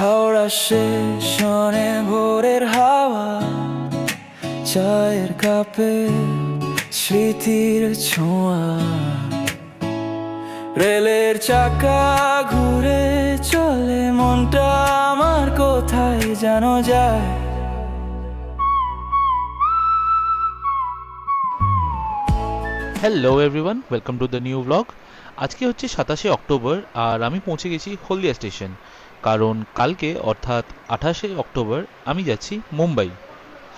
হাওড়া স্টেশনে ভোরের হাওয়া, চায়ের কাপে স্মৃতির ছোঁয়া। রেলের চাকা ঘুরে চলে, মনটা আমার কোথায় যেন যায়। Hello everyone welcome to the new blog আজকে হচ্ছে সাতাশে অক্টোবর, আর আমি পৌঁছে গেছি হলদিয়া স্টেশন। কারণ কালকে, অর্থাৎ আঠাশে অক্টোবর, আমি যাচ্ছি মুম্বাই,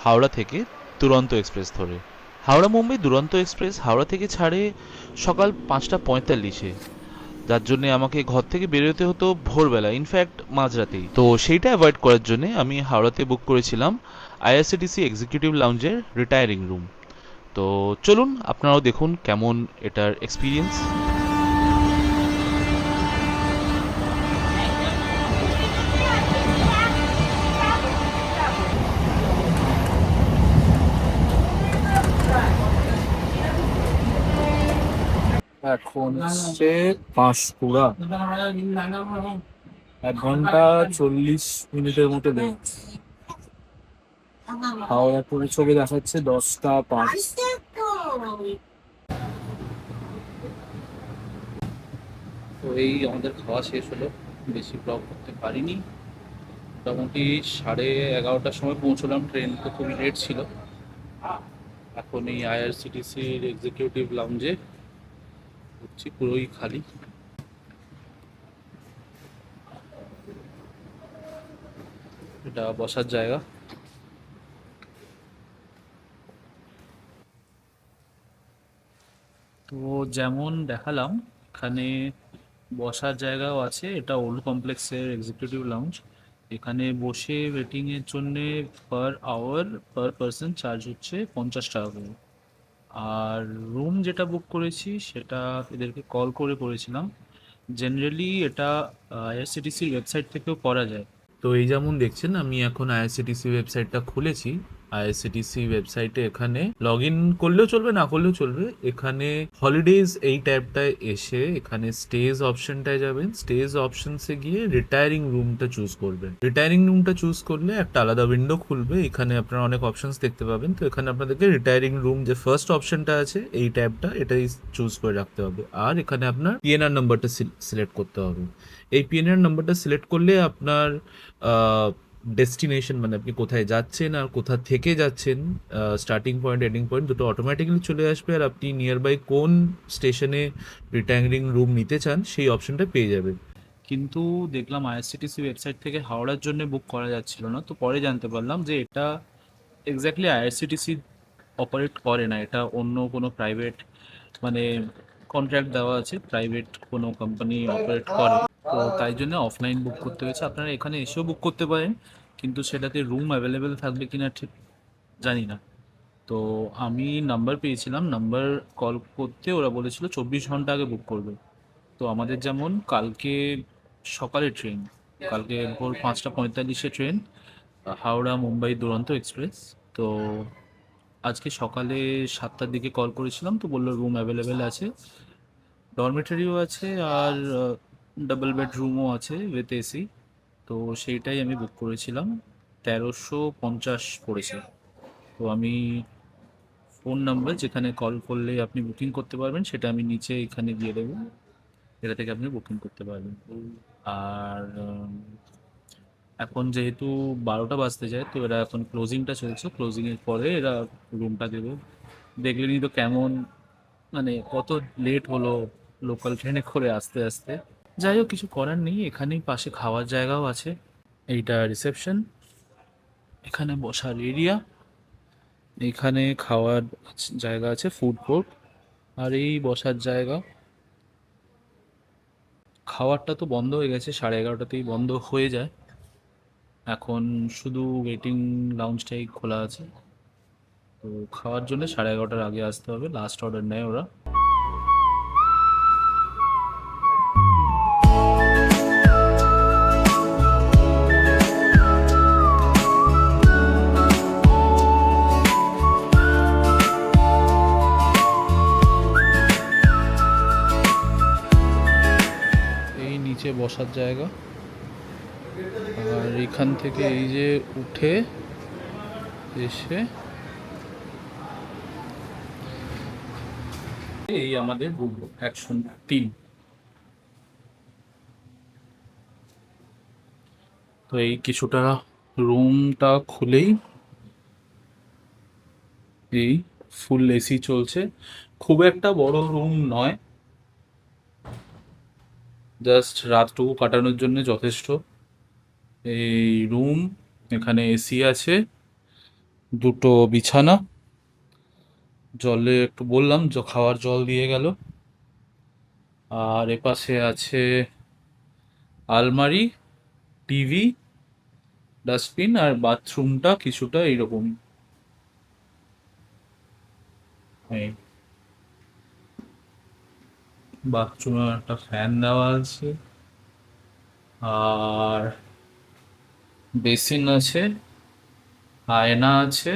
হাওড়া থেকে দুরন্ত এক্সপ্রেস ধরে। হাওড়া মুম্বাই দুরন্ত এক্সপ্রেস হাওড়া থেকে ছাড়ে সকাল পাঁচটা পঁয়তাল্লিশে। যার জন্যে আমাকে ঘর থেকে বেরোতে হতো ভোরবেলা ইনফ্যাক্ট মাঝরাতেই। তো সেইটা অ্যাভয়েড করার জন্য আমি হাওড়াতে বুক করেছিলাম আইআরসিটিসি এক্সিকিউটিভ লাউঞ্জের রিটায়ারিং রুম তো চলুন, আপনারাও দেখুন কেমন এটার এক্সপিরিয়েন্স এখন হচ্ছে পাঁশকুড়া এক ঘণ্টা চল্লিশ মিনিটের মতো লেট হাওড়া পুরো ছবি দেখাচ্ছে দশটা পাঁচ। তো এই আমাদের খাওয়া শেষ হলো। বেশি ব্লগ করতে পারিনি। মোটামুটি সাড়ে এগারোটার সময় পৌঁছলাম। ট্রেন তো খুবই লেট ছিল। এখন এই আইআরসিটিসির এক্সিকিউটিভ লাউঞ্জে হচ্ছে পুরোই খালি। এটা বসার জায়গা। তো যেমন দেখালাম, এখানে বসার জায়গাও আছে। এটা ওল্ড কমপ্লেক্সের এক্সিকিউটিভ লাউঞ্জ এখানে বসে ওয়েটিং এর জন্য per hour per person charge হচ্ছে পঞ্চাশ টাকা করে। আর রুম যেটা বুক করেছি, সেটা এদেরকে কল করে করেছিলাম জেনারেলি এটা আইআরসিটিসির ওয়েবসাইট থেকেও করা যায়। তো এই যেমন দেখছেন, আমি এখন আইআরসিটিসি ওয়েবসাইটটা খুলেছি। আইআরসিটিসি ওয়েবসাইটে এখানে লগ ইন করলেও চলবে, না করলেও চলবে। এখানে হলিডেজ এই ট্যাবটায় এসে এখানে স্টেজ অপশনটায় যাবেন। স্টেজ অপশনসে গিয়ে রিটায়ারিং রুমটা চুজ করবেন। রিটায়ারিং রুমটা চুজ করলে একটা আলাদা উইন্ডো খুলবে। এখানে আপনারা অনেক অপশনস দেখতে পাবেন। তো এখানে আপনাদেরকে রিটায়ারিং রুম যে ফার্স্ট অপশনটা আছে, এই ট্যাবটা এটাই চুজ করে রাখতে হবে। আর এখানে আপনার পিএনআর নাম্বারটা সিলেক্ট করতে হবে। এই পিএনআর নাম্বারটা সিলেক্ট করলে আপনার ডেস্টিনেশন মানে আপনি কোথায় যাচ্ছেন আর কোথা থেকে যাচ্ছেন স্টার্টিং পয়েন্ট এন্ডিং পয়েন্ট দুটো অটোমেটিক্যালি চলে আসবে আর আপনি নিয়ার বাই কোন স্টেশনে রিটায়ারিং রুম নিতে চান, সেই অপশনটা পেয়ে যাবেন। কিন্তু দেখলাম আইআরসিটিসি ওয়েবসাইট থেকে হাওড়ার জন্য বুক করা যাচ্ছিল না, তো পরে জানতে পারলাম যে এটা এক্স্যাক্টলি আইআরসিটিসি অপারেট করে না, এটা অন্য কোনো প্রাইভেট মানে কন্ট্রাক্ট দেওয়া আছে প্রাইভেট কোনো কোম্পানি অপারেট করে তো তাই জন্য অফলাইন বুক করতে হয়েছে। আপনারা এখানে এসেও বুক করতে পারেন, কিন্তু সেটাতে রুম অ্যাভেলেবেল থাকবে কিনা ঠিক জানি না। তো আমি নাম্বার পেয়েছিলাম নাম্বার কল করতে ওরা বলেছিল চব্বিশ ঘণ্টা আগে বুক করবে। তো আমাদের যেমন কালকে সকালে ট্রেন কালকে ভোর পাঁচটা পঁয়তাল্লিশে ট্রেন হাওড়া মুম্বাই দুরন্ত এক্সপ্রেস তো আজকে সকালে সাতটার দিকে কল করেছিলাম, তো বলল রুম অ্যাভেলেবেল আছে। ডরমেটারিও আছে আর ডাবল বেডরুমও আছে উইথ এসি তো সেইটাই আমি বুক করেছিলাম। তেরোশো পঞ্চাশ পড়েছে। তো আমি ফোন নাম্বার যেখানে কল করলে আপনি বুকিং করতে পারবেন, সেটা আমি নিচে এখানে দিয়ে দেবো। এটা থেকে আপনি বুকিং করতে পারবেন। আর এখন যেহেতু বারোটা বাজতে যায়, তো এরা এখন ক্লোজিংটা চলছে। ক্লোজিংয়ের পরে এরা রুমটা দেবে। দেখলেনই তো কেমন মানে কত লেট হলো লোকাল ট্রেনে করে আস্তে আসতে। যাই হোক, কিছু করার নেই, এখানেই পাশে খাওয়ার জায়গাও আছে। এইটা রিসেপশন এখানে বসার এরিয়া এখানে খাওয়ার জায়গা আছে ফুড কোর্ট আর এই বসার জায়গা। খাওয়ারটা তো বন্ধ হয়ে গেছে, সাড়ে এগারোটাতেই বন্ধ হয়ে যায়। এখন শুধু ওয়েটিং লাউঞ্জটাই খোলা আছে। তো খাওয়ার জন্য সাড়ে এগারোটার আগে আসতে হবে লাস্ট অর্ডার নেয় ওরা। বসার জায়গা। আর এখান থেকে এই যে উঠে এসে এই আমাদের একশো তিন তো এই কিছুটা রুমটা খুলেই এই ফুল এসি চলছে। খুব একটা বড় রুম নয় জাস্ট রাতটুকু কাটানোর জন্য যথেষ্ট। এই রুম এখানে এসি আছে, দুটো বিছানা। জলে একটু বললাম, জ, খাওয়ার জল দিয়ে গেল। আর এপাশে আছে আলমারি, টিভি, ডাস্টবিন আর বাথরুমটা কিছুটা এইরকম এই। বাথরুমে একটা ফ্যান দেওয়া আছে। আর বেসিন আছে, আয়না আছে।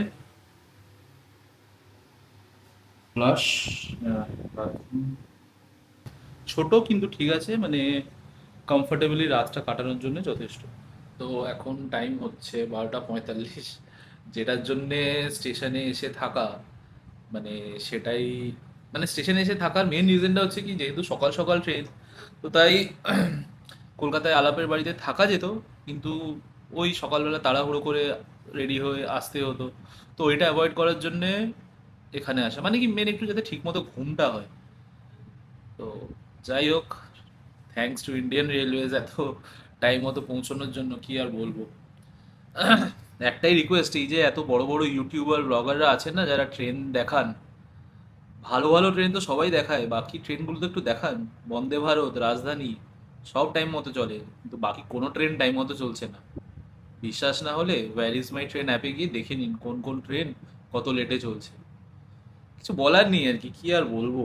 ফ্লাশ ছোট কিন্তু ঠিক আছে মানে কমফোর্টেবলি রাতটা কাটানোর জন্য যথেষ্ট। তো এখন টাইম হচ্ছে বারোটা পঁয়তাল্লিশ। যেটার জন্যে স্টেশনে এসে থাকা মানে সেটাই মানে স্টেশনে এসে থাকার মেন রিজনটা হচ্ছে কি, যেহেতু সকাল সকাল ট্রেন তো তাই কলকাতায় আলাপের বাড়িতে থাকা যেত, কিন্তু ওই সকালবেলা তাড়াহুড়ো করে রেডি হয়ে আসতে হতো। তো ওইটা অ্যাভয়েড করার জন্যে এখানে আসা। মানে কি মেন একটু যাতে ঠিকমতো ঘুমটা হয়। তো যাই হোক থ্যাঙ্কস টু ইন্ডিয়ান রেলওয়েজ এত টাইম মতো পৌঁছানোর জন্য কি আর বলব। একটাই রিকোয়েস্ট এই যে এত বড় বড় ইউটিউবার ব্লগাররা আছেন না, যারা ট্রেন দেখান ভালো ভালো ট্রেন তো সবাই দেখায়, বাকি ট্রেনগুলো তো একটু দেখান। বন্দে ভারত, রাজধানী, সব টাইম মতো চলে। কিন্তু বাকি কোনো ট্রেন টাইম মতো চলছে না। বিশ্বাস না হলে ওয়্যার ইজ মাই ট্রেন অ্যাপে গিয়ে দেখে নিন কোন কোন ট্রেন কত লেটে চলছে। কিছু বলার নেই আর কি কি আর বলব?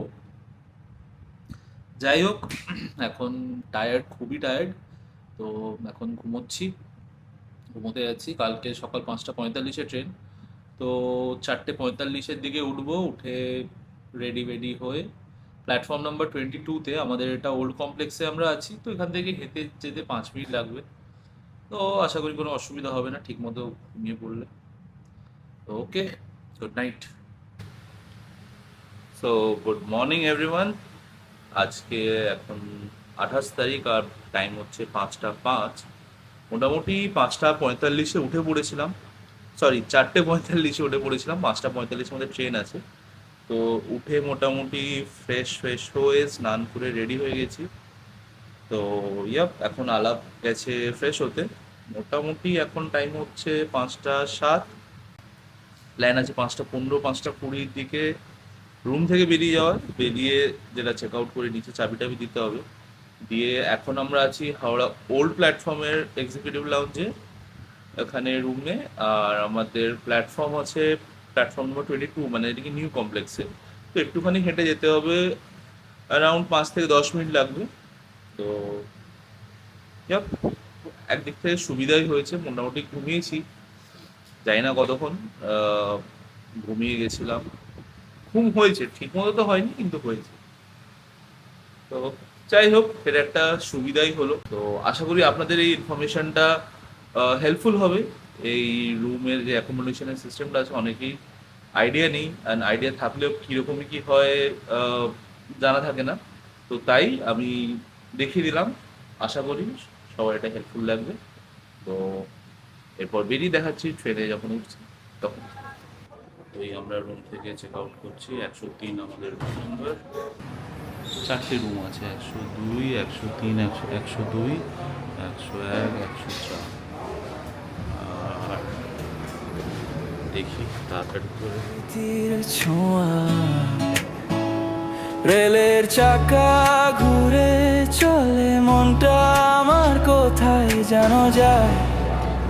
যাই হোক, এখন টায়ার্ড খুবই টায়ার্ড তো এখন ঘুমোচ্ছি। ঘুমোতে যাচ্ছি, কালকে সকাল পাঁচটা পঁয়তাল্লিশে ট্রেন তো চারটে পঁয়তাল্লিশের দিকে উঠবো, উঠে রেডি বেডি হয়ে প্ল্যাটফর্ম নাম্বার টোয়েন্টি টুতে আমাদের এটা ওল্ড কমপ্লেক্সে আমরা আছি, তো এখান থেকে হেঁটে যেতে পাঁচ মিনিট লাগবে। তো আশা করি কোনো অসুবিধা হবে না, ঠিক মতো ঘুমিয়ে পড়লে। তো okay good night so good morning everyone আজকে এখন আঠাশ তারিখ আর টাইম হচ্ছে পাঁচটা পাঁচ। মোটামুটি পাঁচটা পঁয়তাল্লিশে উঠে পড়েছিলাম। সরি চারটে পঁয়তাল্লিশে উঠে পড়েছিলাম, পাঁচটা পঁয়তাল্লিশের মধ্যে ট্রেন আছে। তো উঠে মোটামুটি ফ্রেশ ফ্রেশ হয়ে স্নান করে রেডি হয়ে গেছি। তো ইয়াপ এখন আলাপ গেছে ফ্রেশ হতে। মোটামুটি এখন টাইম হচ্ছে পাঁচটা সাত। প্ল্যান আছে পাঁচটা পনেরো, পাঁচটা কুড়ির দিকে রুম থেকে বেরিয়ে যাওয়ার। বেরিয়ে যেটা চেক আউট করে নিচে চাবি টাবি দিতে হবে। দিয়ে এখন আমরা আছি হাওড়া ওল্ড প্ল্যাটফর্মের এক্সিকিউটিভ লাউঞ্জে এখানে রুমে আর আমাদের প্ল্যাটফর্ম আছে প্ল্যাটফর্ম নম্বর টোয়েন্টি টু মানে এদিকে নিউ কমপ্লেক্সে তো একটুখানি হেঁটে যেতে হবে অ্যারাউন্ড পাঁচ থেকে দশ মিনিট লাগবে। তো ইয়াপ একদিক থেকে সুবিধাই হয়েছে, মোটামুটি ঘুমিয়েছি। জানি না কতক্ষণ ঘুমিয়ে গেছিলাম। ঘুম হয়েছে ঠিক মতো তো হয়নি, কিন্তু হয়েছে। তো যাই হোক এটা একটা সুবিধাই হলো। তো আশা করি আপনাদের এই ইনফরমেশনটা হেল্পফুল হবে। এই রুমের যে অ্যাকোমোডেশনের সিস্টেমটা আছে, অনেকেই আইডিয়া নেই অ্যান্ড আইডিয়া থাকলেও কীরকমই কী হয় জানা থাকে না। তো তাই আমি দেখিয়ে দিলাম। আশা করি সবার এটা হেল্পফুল লাগবে। তো এরপর বেরিয়ে দেখাচ্ছি ট্রেনে যখন উঠছি, তখন। এই আমরা রুম থেকে চেক আউট করছি, একশো তিন আমাদের রুম নম্বর চারটে রুম আছে, একশো দুই, একশো তিন, একশো একশো দুই, একশো এক, একশো চার। দেখি তাড়াতাড়ি করে রেলের চাকা ঘুরে চলে মনটা আমার কোথায় যেন যায়?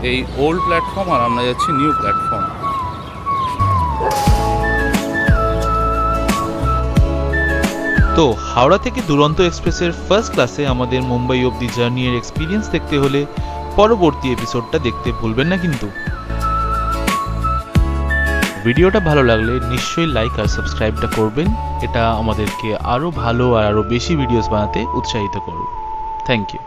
এই ওল্ড প্ল্যাটফর্ম আর আমরা যাচ্ছি নিউ প্ল্যাটফর্ম তো হাওড়া থেকে দুরন্ত এক্সপ্রেসের ফার্স্ট ক্লাসে আমাদের মুম্বাই অবধি জার্নি এর এক্সপিরিয়েন্স দেখতে হলে পরবর্তী এপিসোডটা দেখতে ভুলবেন না কিন্তু। ভিডিওটা ভালো লাগলে নিশ্চয়ই লাইক আর সাবস্ক্রাইবটা করবেন। এটা আমাদেরকে আরও ভালো আর আরও বেশি ভিডিওস বানাতে উৎসাহিত করবে থ্যাংক ইউ